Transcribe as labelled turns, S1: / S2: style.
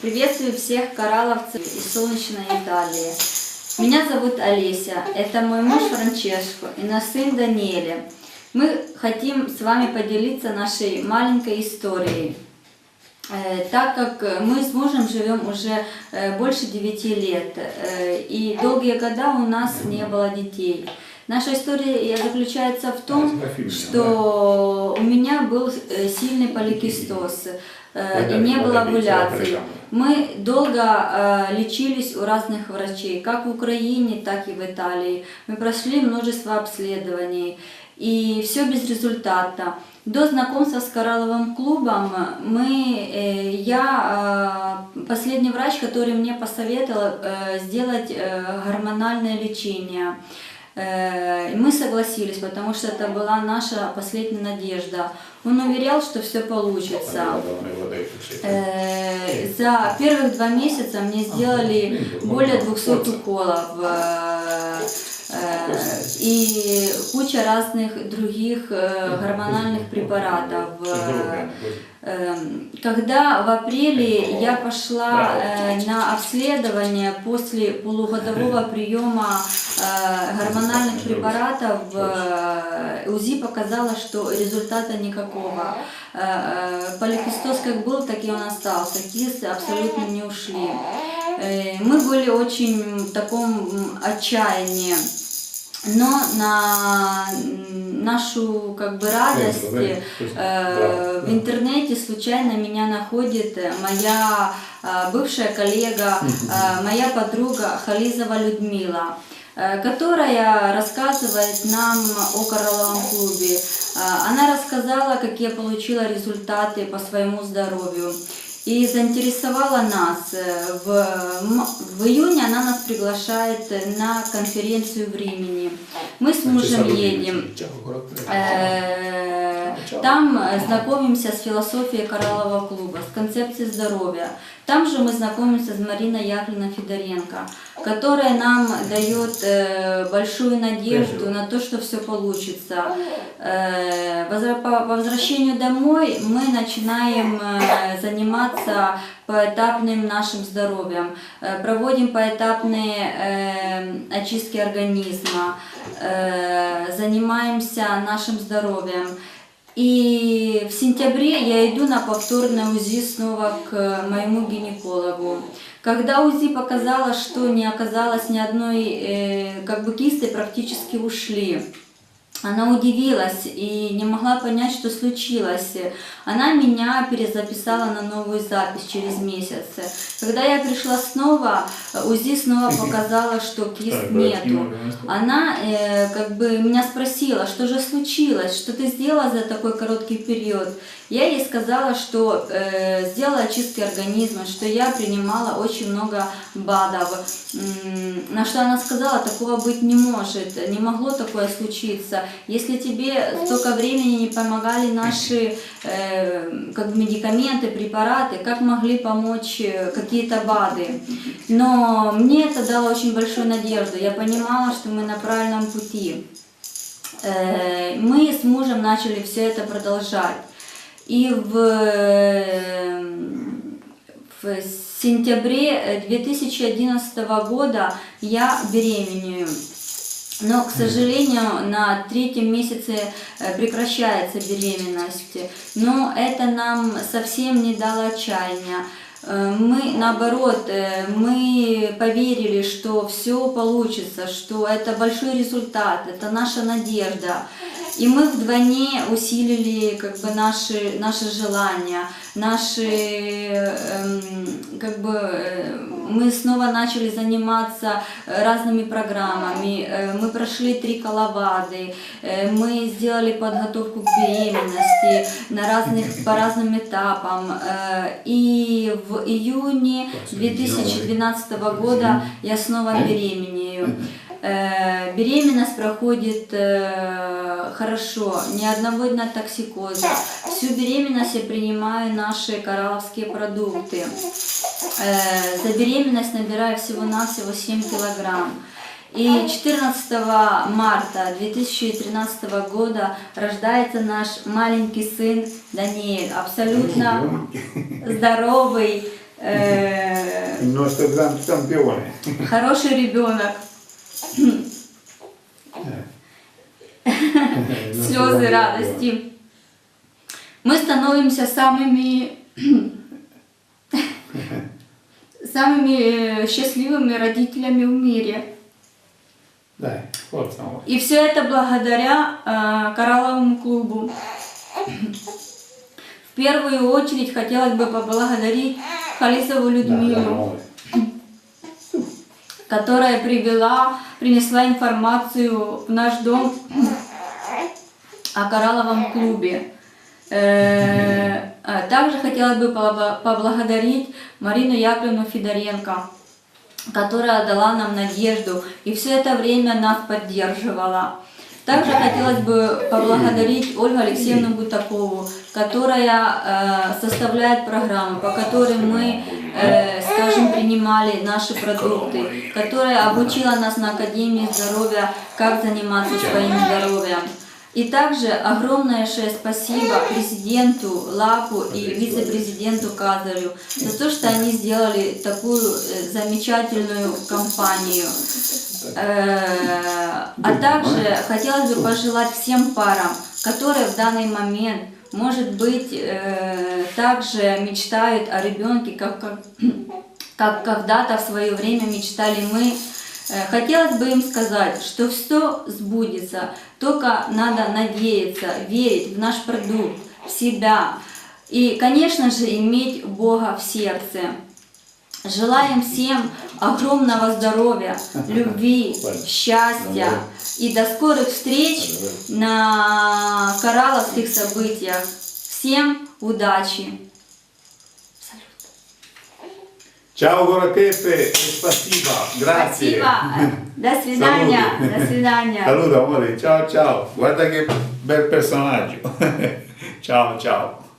S1: Приветствую всех коралловцев из солнечной Италии. Меня зовут Олеся, это мой муж Франческо и наш сын Даниэле. Мы хотим с вами поделиться нашей маленькой историей. Э, Так как мы с мужем живем уже э, больше 9 лет, э, и долгие года у нас не было детей. Наша история заключается в том, что у меня был э, сильный поликистоз э, и не было овуляции. Мы долго э, лечились у разных врачей, как в Украине, так и в Италии. Мы прошли множество обследований, и все без результата. До знакомства с коралловым клубом мы, э, я, э, последний врач, который мне посоветовал э, сделать э, гормональное лечение. Э, Мы согласились, потому что это была наша последняя надежда. Он уверял, что все получится. Э, За первых два месяца мне сделали более 200 уколов э, и куча разных других гормональных препаратов. Эм, Когда в апреле я пошла э, на обследование после полугодового приема э, гормональных препаратов, э, УЗИ показало, что результата никакого. Поликистоз как был, так и он остался. Кисты абсолютно не ушли. Мы были очень в таком отчаянии. Но на нашу как бы радость э, в интернете случайно меня находит э, моя э, бывшая коллега, э, моя подруга Хализова Людмила, э, которая рассказывает нам о коралловом клубе. Э, Она рассказала, как я получила результаты по своему здоровью. И заинтересовала нас. Э, В, в июне она нас приглашает на конференцию в Римени. Мы с мужем едем. Э, Там э, знакомимся с философией кораллового клуба, с концепцией здоровья. Там же мы знакомимся с Мариной Яковлевной Федоренко, которая нам дает э, большую надежду на то, что все получится. Э, По возвращению домой мы начинаем заниматься поэтапным нашим здоровьем, проводим поэтапные очистки организма, занимаемся нашим здоровьем. И в сентябре я иду на повторное УЗИ снова к моему гинекологу. Когда УЗИ показало, что не оказалось ни одной э, как бы кисты, практически ушли. Она удивилась и не могла понять, что случилось. Она меня перезаписала на новую запись через месяц. Когда я пришла снова, УЗИ снова показала, что кист нету. Она э, как бы меня спросила, что же случилось, что ты сделала за такой короткий период. Я ей сказала, что э, сделала очистки организма, что я принимала очень много БАДов. На что она сказала, такого быть не может, не могло такое случиться. Если тебе столько времени не помогали наши э, как медикаменты, препараты, как могли помочь э, какие-то БАДы. Но мне это дало очень большую надежду. Я понимала, что мы на правильном пути. Э, Мы с мужем начали все это продолжать. И в, в сентябре э, 2011 года я беременею. Но, к сожалению, на третьем месяце э, прекращается беременность. Но это нам совсем не дало отчаяния. Э, Мы, наоборот, э, мы поверили, что все получится, что это большой результат, это наша надежда. И мы вдвойне усилили как бы наши, наши желания, наши, эм, как бы, э, мы снова начали заниматься разными программами, Э, мы прошли три коловады, Э, мы сделали подготовку к беременности на разных, по разным этапам. Э, И в июне 2012 года я снова беременею. Э, Беременность проходит э, хорошо, ни одного дня токсикоза. Всю беременность я принимаю наши коралловские продукты. Э, За беременность набираю всего-навсего 7 килограмм. И 14 марта 2013 года рождается наш маленький сын Даниэль, абсолютно здоровый, э, хороший ребенок, слезы радости. Мы становимся самыми самыми э, счастливыми родителями в мире. И все это благодаря э, коралловому клубу. В первую очередь хотелось бы поблагодарить Халисову Людмилу,
S2: amore.
S1: Которая привела, принесла информацию в наш дом о коралловом клубе. Э, а Также хотелось бы побла- поблагодарить Марину Яковлевну Федоренко, которая дала нам надежду и все это время нас поддерживала. Также хотелось бы поблагодарить Ольгу Алексеевну Бутакову, которая э, составляет программу, по которой мы, э, скажем, принимали наши продукты, которая обучила нас на Академии здоровья, как заниматься своим здоровьем. И также огромное спасибо президенту Лапу и вице-президенту Казарю за то, что они сделали такую э, замечательную кампанию. Э, А также хотелось бы пожелать всем парам, которые в данный момент, может быть, э, также мечтают о ребенке, как, как, как когда-то в свое время мечтали мы. Хотелось бы им сказать, что все сбудется, только надо надеяться, верить в наш продукт, в себя и, конечно же, иметь Бога в сердце. Желаем всем огромного здоровья, любви, счастья и до скорых встреч на коралловских событиях. Всем удачи!
S2: Ciao Goratepe e Spassiva, grazie.
S1: Spassiva, eh, da
S2: Svidania,
S1: da Svidania.
S2: Saluto amore, ciao ciao, guarda che bel personaggio. ciao ciao.